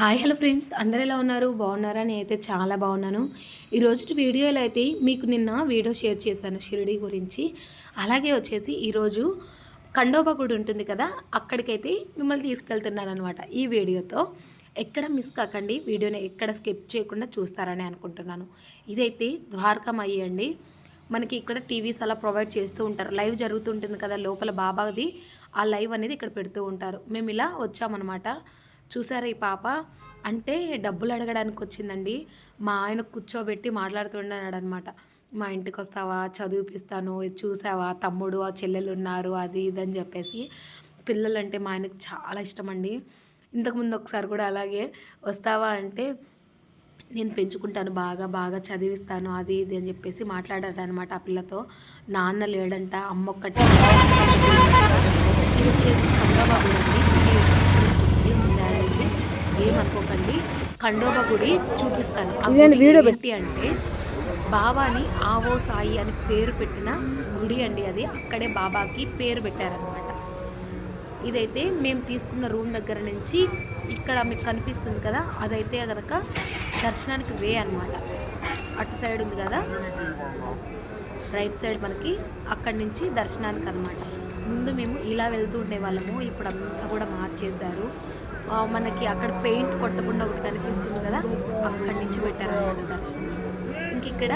Hi hello friends. అందరు ఎలా ఉన్నారు? బాగున్నారా? నేనైతే చాలా బాగున్నాను. ఈరోజు వీడియోలో అయితే మీకు నిన్న వీడియో షేర్ చేశాను షిరిడి గురించి. అలాగే వచ్చేసి ఈరోజు ఖండోబా గుడి ఉంటుంది కదా అక్కడికైతే మిమ్మల్ని తీసుకెళ్తున్నాను అనమాట ఈ వీడియోతో. ఎక్కడ మిస్ కాకండి వీడియోని ఎక్కడ స్కిప్ చేయకుండా చూస్తారని అనుకుంటున్నాను. ఇదైతే ద్వారకమయ్యి అండి. మనకి ఇక్కడ టీవీస్ అలా ప్రొవైడ్ చేస్తూ ఉంటారు. లైవ్ జరుగుతుంటుంది కదా లోపల బాబాది. ఆ లైవ్ అనేది ఇక్కడ పెడుతూ ఉంటారు. మేము ఇలా వచ్చామన్నమాట. చూసారా ఈ పాప? అంటే డబ్బులు అడగడానికి వచ్చిందండి మా ఆయన కూర్చోబెట్టి మాట్లాడుతున్నాడు అనమాట మా ఇంటికి వస్తావా? చదివిపిస్తాను. చూసావా? తమ్ముడు ఆ చెల్లెలు ఉన్నారు అది ఇది అని చెప్పేసి పిల్లలంటే మా ఆయనకు చాలా ఇష్టం అండి ఇంతకుముందు ఒకసారి కూడా అలాగే వస్తావా అంటే నేను పెంచుకుంటాను. బాగా బాగా చదివిస్తాను. అది ఇది అని చెప్పేసి మాట్లాడారు అనమాట ఆ పిల్లతో. నాన్న లేడంట అమ్మ ఒక్కటే. ఇది వచ్చేసి అండి. ఖండోబా గుడి చూపిస్తాను. ఏంటి అంటే బాబాని ఆవో సాయి అని పేరు పెట్టిన గుడి అండి అది. అక్కడే బాబాకి పేరు పెట్టారనమాట ఇదైతే మేము తీసుకున్న రూమ్ దగ్గర నుంచి ఇక్కడ మీకు కనిపిస్తుంది కదా అదైతే కనుక దర్శనానికి వే అనమాట అటు సైడ్ ఉంది కదా రైట్ సైడ్ మనకి అక్కడి నుంచి దర్శనానికి అనమాట ముందు మేము ఇలా వెళ్తూ ఉండేవాళ్ళము ఇప్పుడు అంతా కూడా మార్చేశారు. మనకి అక్కడ పెయింట్ కొట్టకుండా ఒకటి కనిపిస్తుంది కదా అక్కడి నుంచి పెట్టారనమాట దర్శనం. ఇంక ఇక్కడ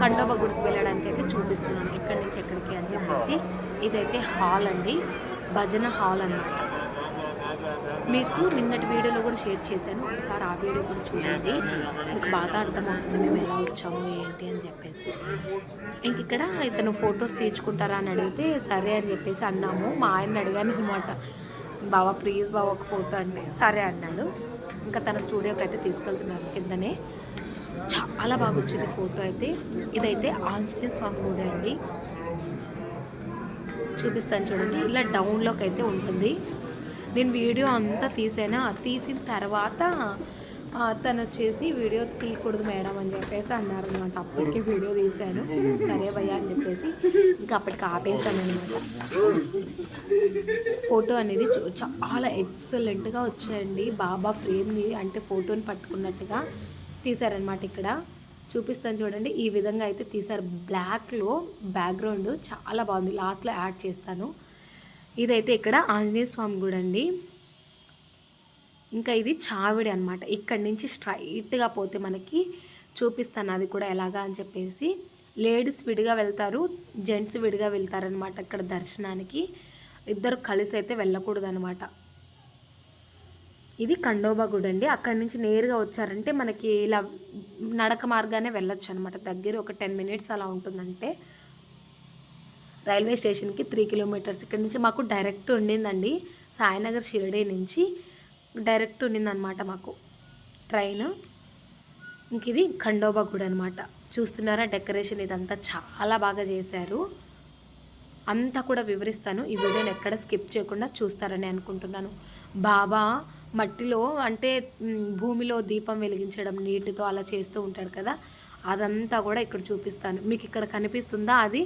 కండోబ గుడికి వెళ్ళడానికి అయితే చూపిస్తున్నాను. ఎక్కడి నుంచి ఎక్కడికి అని చెప్పేసి. ఇదైతే హాల్ అండి. భజన హాల్ అన్నమాట. మీకు నిన్నటి వీడియోలో కూడా షేర్ చేశాను. ఒకసారి ఆ వీడియో కూడా చూడండి. మీకు బాగా అర్థమవుతుంది మేము ఎలా వచ్చాము ఏంటి అని చెప్పేసి. ఇంక ఇక్కడ ఇతను ఫొటోస్ తీర్చుకుంటారా అని అడిగితే సరే అని చెప్పేసి అన్నాము. మా ఆయన అడిగాను అనమాట బావ ప్లీజ్ బావ ఒక ఫోటో అంటే సరే అన్నాడు. ఇంకా తన స్టూడియోకి అయితే తీసుకెళ్తున్నారు కిందనే. చాలా బాగా వచ్చింది ఫోటో అయితే. ఇదైతే ఆంజనేయ స్వామి గుడి అండి. చూపిస్తాను చూడండి. ఇలా డౌన్లోకి అయితే ఉంటుంది. నేను వీడియో అంతా తీసాను? తీసిన తర్వాత తను వచ్చేసి వీడియో తీయకూడదు మేడం అని చెప్పేసి అన్నారు అనమాట అప్పటికి వీడియో తీశాను. సరే భయ్యా అని చెప్పేసి ఇంకా అప్పటికి ఆపేసాను అనమాట ఫోటో అనేది చాలా ఎక్సలెంట్గా వచ్చాయండి. బాబా ఫ్రేమ్ని అంటే ఫోటోని పట్టుకున్నట్టుగా తీశారనమాట ఇక్కడ. చూపిస్తాను చూడండి. ఈ విధంగా అయితే తీశారు. బ్లాక్లో బ్యాక్గ్రౌండ్ చాలా బాగుంది. లాస్ట్లో యాడ్ చేస్తాను. ఇదైతే ఇక్కడ ఆంజనేయ స్వామి గుడి అండి ఇంకా ఇది చావిడి అనమాట ఇక్కడి నుంచి స్ట్రైట్గా పోతే మనకి చూపిస్తాను అది కూడా ఎలాగా అని చెప్పేసి. లేడీస్ విడిగా వెళ్తారు జెంట్స్ విడిగా వెళ్తారనమాట ఇక్కడ దర్శనానికి. ఇద్దరు కలిసి అయితే వెళ్ళకూడదు అనమాట ఇది ఖండోబా గుడి అండి. అక్కడి నుంచి నేరుగా వచ్చారంటే మనకి ఇలా నడక మార్గానే వెళ్ళొచ్చు అనమాట దగ్గర ఒక టెన్ మినిట్స్ అలా ఉంటుందంటే. రైల్వే స్టేషన్కి త్రీ కిలోమీటర్స్. ఇక్కడ నుంచి మాకు డైరెక్ట్ ఉండిందండి సాయినగర్ షిరిడి నుంచి. డైరెక్ట్ ఉండిందనమాట మాకు. ట్రైన్. ఇంక ఇది ఖండోబా గుడి అనమాట చూస్తున్నారా డెకరేషన్ ఇదంతా చాలా బాగా చేశారు. అంతా కూడా వివరిస్తాను. ఈ వీడియోని ఎక్కడ స్కిప్ చేయకుండా చూస్తారని అనుకుంటున్నాను. బాబా మట్టిలో అంటే భూమిలో దీపం వెలిగించడం నీటితో అలా చేస్తూ ఉంటాడు కదా అదంతా కూడా ఇక్కడ చూపిస్తాను. మీకు ఇక్కడ కనిపిస్తుందా? అది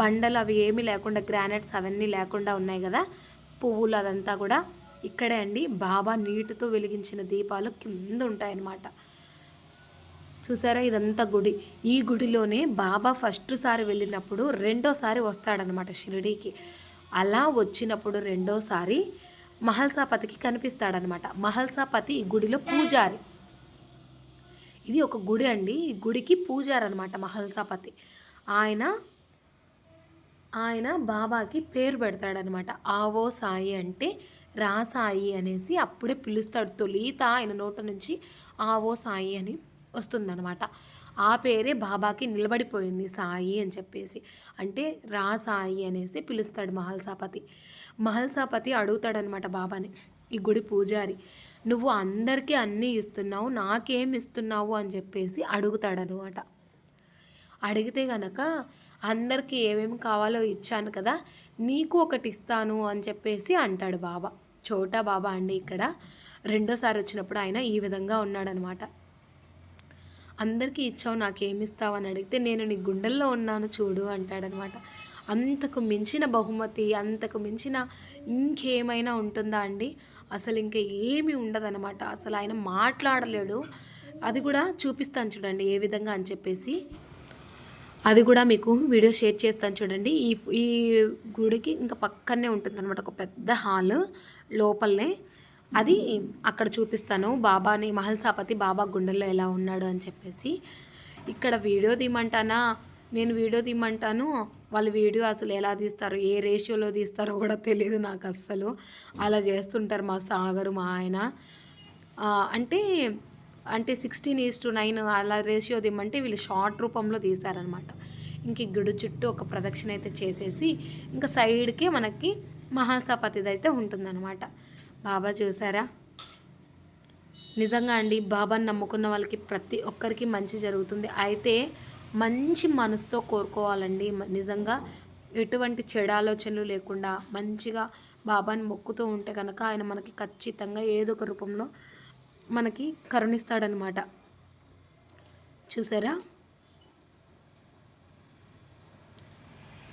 బండలు అవి ఏమీ లేకుండా గ్రానైట్స్ అవన్నీ లేకుండా ఉన్నాయి కదా పువ్వులు అదంతా కూడా. ఇక్కడే అండి. బాబా నీటితో వెలిగించిన దీపాలు కింద ఉంటాయన్నమాట చూసారా? ఇదంతా గుడి. ఈ గుడిలోనే బాబా ఫస్ట్ సారి వెళ్ళినప్పుడు రెండోసారి వస్తాడనమాట షిరిడీకి. అలా వచ్చినప్పుడు రెండోసారి మహల్సాపతికి కనిపిస్తాడనమాట మహల్సాపతి ఈ గుడిలో పూజారి. ఇది ఒక గుడి అండి. ఈ గుడికి పూజారి అనమాట మహల్సాపతి. ఆయన ఆయన బాబాకి పేరు పెడతాడనమాట ఆవో సాయి అంటే రా సాయి అనేసి అప్పుడే పిలుస్తాడు. తొలిత ఆయన నోట నుంచి ఆవో సాయి అని వస్తుందన్నమాట. ఆ పేరే బాబాకి నిలబడిపోయింది సాయి అని చెప్పేసి. అంటే రా సాయి అనేసి పిలుస్తాడు మహల్సాపతి. మహల్సాపతి అడుగుతాడనమాట బాబాని ఈ గుడి పూజారి నువ్వు అందరికీ అన్నీ ఇస్తున్నావు నాకేం ఇస్తున్నావు? అని చెప్పేసి అడుగుతాడనమాట అడిగితే గనక అందరికీ ఏమేమి కావాలో ఇచ్చాను కదా నీకు ఒకటి ఇస్తాను అని చెప్పేసి అంటాడు బాబా. చోటా బాబా అండి ఇక్కడ. రెండోసారి వచ్చినప్పుడు ఆయన ఈ విధంగా ఉన్నాడనమాట. అందరికీ ఇచ్చావు నాకేమిస్తావు అని అడిగితే నేను నీ గుండెల్లో ఉన్నాను చూడు అంటాడనమాట. అంతకు మించిన బహుమతి అంతకు మించిన ఇంకేమైనా ఉంటుందా అండి? అసలు ఇంకా ఏమీ ఉండదన్నమాట అసలు ఆయన మాట్లాడలేడు. అది కూడా చూపిస్తాను చూడండి ఏ విధంగా అని చెప్పేసి. అది కూడా మీకు వీడియో షేర్ చేస్తాను చూడండి. ఈ ఈ గుడికి ఇంకా పక్కనే ఉంటుంది అనమాట ఒక పెద్ద హాల్ లోపలనే. అది అక్కడ చూపిస్తాను. బాబాని మహల్సాపతి బాబా గుండెల్లో ఎలా ఉన్నాడు అని చెప్పేసి. ఇక్కడ వీడియో తీయమంటానా? నేను వీడియో తీయమంటాను. వాళ్ళు వీడియో అసలు ఎలా తీస్తారు? ఏ రేషియోలో తీస్తారో కూడా తెలియదు నాకు అస్సలు. అలా చేస్తుంటారు మా సాగరు మా ఆయన. అంటే అంటే సిక్స్టీన్ ఈస్ టు నైన్ అలా రేషియో దిమ్మంటే వీళ్ళు షార్ట్ రూపంలో తీశారనమాట ఇంక గుడి చుట్టూ ఒక ప్రదక్షిణ అయితే చేసేసి ఇంకా సైడ్కి మనకి మహాసపతిది అయితే ఉంటుందన్నమాట. బాబా చూసారా? నిజంగా అండి బాబాని నమ్ముకున్న వాళ్ళకి ప్రతి ఒక్కరికి మంచి జరుగుతుంది. అయితే మంచి మనసుతో కోరుకోవాలండి. నిజంగా ఎటువంటి చెడు ఆలోచనలు లేకుండా మంచిగా బాబాని మొక్కుతూ ఉంటే కనుక ఆయన మనకి ఖచ్చితంగా ఏదో ఒక రూపంలో మనకి కరుణిస్తాడనమాట. చూసారా?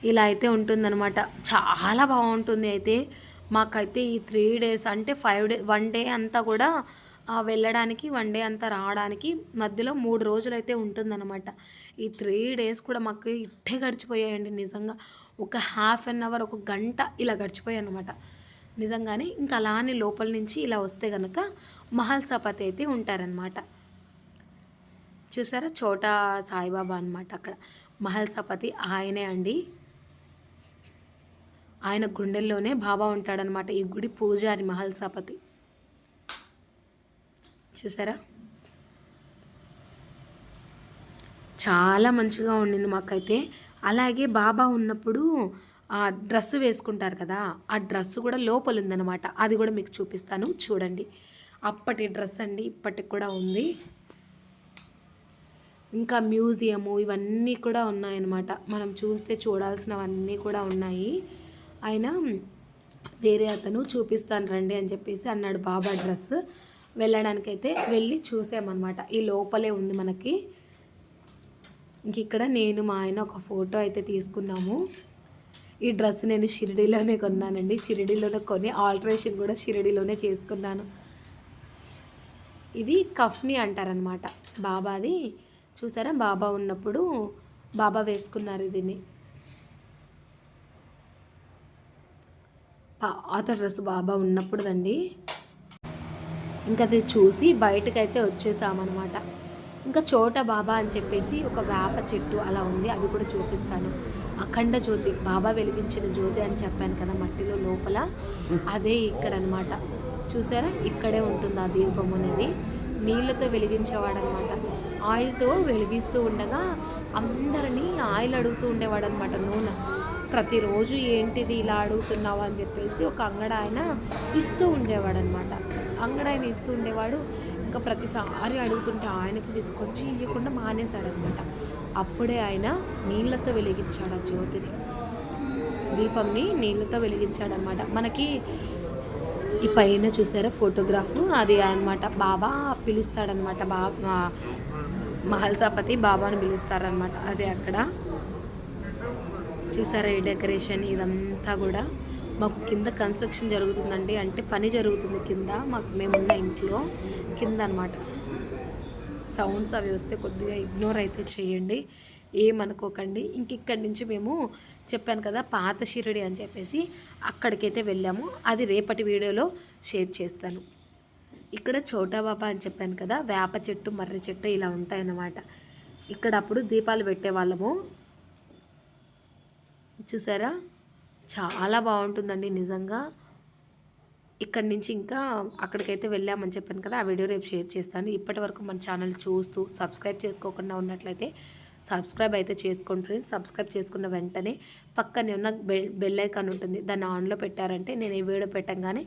ఇలా అయితే ఉంటుందన్నమాట చాలా బాగుంటుంది అయితే. మాకైతే ఈ త్రీ డేస్ అంటే ఫైవ్ డే వన్ డే అంతా కూడా వెళ్ళడానికి వన్ డే అంతా రావడానికి మధ్యలో మూడు రోజులు అయితే ఉంటుందన్నమాట ఈ త్రీ డేస్ కూడా మాకు ఇట్టే గడిచిపోయాయండి నిజంగా. ఒక హాఫ్ అన్ అవర్ ఒక గంట ఇలా గడిచిపోయాయి అనమాట నిజంగానే ఇంకా అలానే లోపల నుంచి ఇలా వస్తే కనుక మహల్ సపతి అయితే ఉంటారనమాట చూసారా? చోటా సాయిబాబా అనమాట అక్కడ. మహల్ సపతి ఆయనే అండి. ఆయన గుండెల్లోనే బాబా ఉంటాడనమాట ఈ గుడి పూజారి మహల్ సపతి. చూసారా? చాలా మంచిగా ఉండింది మాకైతే. అలాగే బాబా ఉన్నప్పుడు డ్రెస్ వేసుకుంటారు కదా ఆ డ్రెస్ కూడా లోపల ఉందన్నమాట. అది కూడా మీకు చూపిస్తాను చూడండి. అప్పటి డ్రెస్ అండి ఇప్పటికి కూడా ఉంది. ఇంకా మ్యూజియము ఇవన్నీ కూడా ఉన్నాయన్నమాట. మనం చూస్తే చూడాల్సినవన్నీ కూడా ఉన్నాయి. ఆయన వేరే అతను చూపిస్తాను రండి అని చెప్పేసి అన్నాడు బాబా డ్రెస్. వెళ్ళడానికైతే వెళ్ళి చూసామన్నమాట. ఈ లోపలే ఉంది మనకి. ఇంక ఇక్కడ నేను మా ఆయన ఒక ఫోటో అయితే తీసుకున్నాము. ఈ డ్రెస్ నేను షిరిడీలోనే కొన్నానండి. షిరిడీలోనే కొని ఆల్టరేషన్ కూడా షిరిడీలోనే చేసుకున్నాను. ఇది కఫ్ని అంటారనమాట బాబాది చూసారా? బాబా ఉన్నప్పుడు బాబా వేసుకున్నారు దీన్ని. పాత డ్రెస్ బాబా ఉన్నప్పుడుదండి. ఇంకా అది చూసి బయటకైతే వచ్చేసామన్నమాట. ఇంకా చోట బాబా అని చెప్పేసి ఒక వేప చెట్టు అలా ఉంది. అది కూడా చూపిస్తాను. అఖండ జ్యోతి బాబా వెలిగించిన జ్యోతి అని చెప్పాను కదా మట్టిలో లోపల. అదే ఇక్కడ అనమాట చూసారా? ఇక్కడే ఉంటుంది ఆ దీపం అనేది. నీళ్ళతో వెలిగించేవాడు అనమాట ఆయిల్తో వెలిగిస్తూ ఉండగా అందరినీ ఆయిల్ అడుగుతూ ఉండేవాడు అనమాట నూనె. ప్రతిరోజు ఏంటిది ఇలా అడుగుతున్నావు అని చెప్పేసి ఒక అంగడ ఆయన ఇస్తూ ఉండేవాడు అనమాట అంగడ ఆయన ఇస్తూ ఉండేవాడు. ఇంకా ప్రతిసారి అడుగుతుంటే ఆయనకి తీసుకొచ్చి ఇవ్వకుండా మానేశాడనమాట. అప్పుడే ఆయన నీళ్ళతో వెలిగించాడు ఆ జ్యోతిని. దీపంని నీళ్ళతో వెలిగించాడనమాట మనకి ఈ పైన చూసారా ఫోటోగ్రాఫ్? అది అనమాట బాబా పిలుస్తాడనమాట బాబా మహల్సాపతి బాబాని పిలుస్తారనమాట అదే అక్కడ. చూసారా ఈ డెకరేషన్? ఇదంతా కూడా మాకు కింద కన్స్ట్రక్షన్ జరుగుతుందండి. అంటే పని జరుగుతుంది కింద. మాకు మేమున్న ఇంట్లో కింద అనమాట సౌండ్స్ అవి వస్తే కొద్దిగా ఇగ్నోర్ అయితే చేయండి. ఏమనుకోకండి. ఇంక ఇక్కడి నుంచి మేము చెప్పాను కదా పాత షిరిడి అని చెప్పేసి అక్కడికైతే వెళ్ళాము. అది రేపటి వీడియోలో షేర్ చేస్తాను. ఇక్కడ చోటా బాబా అని చెప్పాను కదా వేప చెట్టు మర్రి చెట్టు ఇలా ఉంటాయన్నమాట. ఇక్కడ అప్పుడు దీపాలు పెట్టేవాళ్ళము. చూసారా? చాలా బాగుంటుందండి నిజంగా. ఇక్కడి నుంచి ఇంకా అక్కడికైతే వెళ్ళామని చెప్పాను కదా ఆ వీడియో రేపు షేర్ చేస్తాను. ఇప్పటి వరకు మన ఛానల్ చూస్తూ సబ్స్క్రైబ్ చేసుకోకుండా ఉన్నట్లయితే సబ్స్క్రైబ్ అయితే చేసుకోండి ఫ్రెండ్స్. సబ్స్క్రైబ్ చేసుకున్న వెంటనే పక్కనే ఉన్న బెల్ బెల్ ఐకాన్ ఉంటుంది. దాన్ని ఆన్లో పెట్టారంటే నేను ఈ వీడియో పెట్టంగానే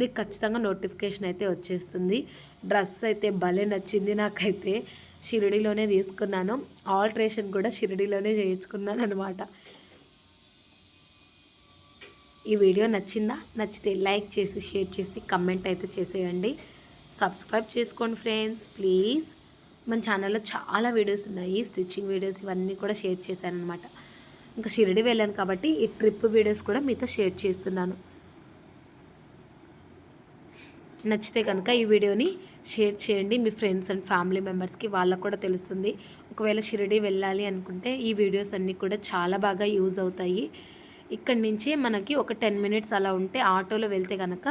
మీకు ఖచ్చితంగా నోటిఫికేషన్ అయితే వచ్చేస్తుంది. డ్రెస్ అయితే భలే నచ్చింది నాకైతే. షిరిడిలోనే తీసుకున్నాను. ఆల్ట్రేషన్ కూడా షిరిడిలోనే చేయించుకున్నాను అనమాట ఈ వీడియో నచ్చిందా? నచ్చితే లైక్ చేసి షేర్ చేసి కమెంట్ అయితే చేసేయండి. సబ్స్క్రైబ్ చేసుకోండి ఫ్రెండ్స్ ప్లీజ్ మన ఛానల్లో చాలా వీడియోస్ ఉన్నాయి. స్టిచ్చింగ్ వీడియోస్ ఇవన్నీ కూడా షేర్ చేశాను అనమాట ఇంకా షిరిడి వెళ్ళాను కాబట్టి ఈ ట్రిప్ వీడియోస్ కూడా మీతో షేర్ చేస్తున్నాను. నచ్చితే కనుక ఈ వీడియోని షేర్ చేయండి. మీ ఫ్రెండ్స్ అండ్ ఫ్యామిలీ మెంబర్స్కి వాళ్ళకు కూడా తెలుస్తుంది. ఒకవేళ షిరిడి వెళ్ళాలి అనుకుంటే ఈ వీడియోస్ అన్నీ కూడా చాలా బాగా యూజ్ అవుతాయి. ఇక్కడి నుంచి మనకి ఒక టెన్ మినిట్స్ అలా ఉంటే ఆటోలో వెళ్తే కనుక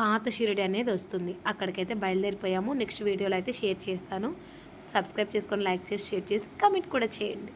పాత షిరిడి అనేది వస్తుంది. అక్కడికైతే బయలుదేరిపోయాము. నెక్స్ట్ వీడియోలో అయితే షేర్ చేస్తాను. సబ్స్క్రైబ్ చేసుకొని లైక్ చేసి షేర్ చేసి కమెంట్ కూడా చేయండి.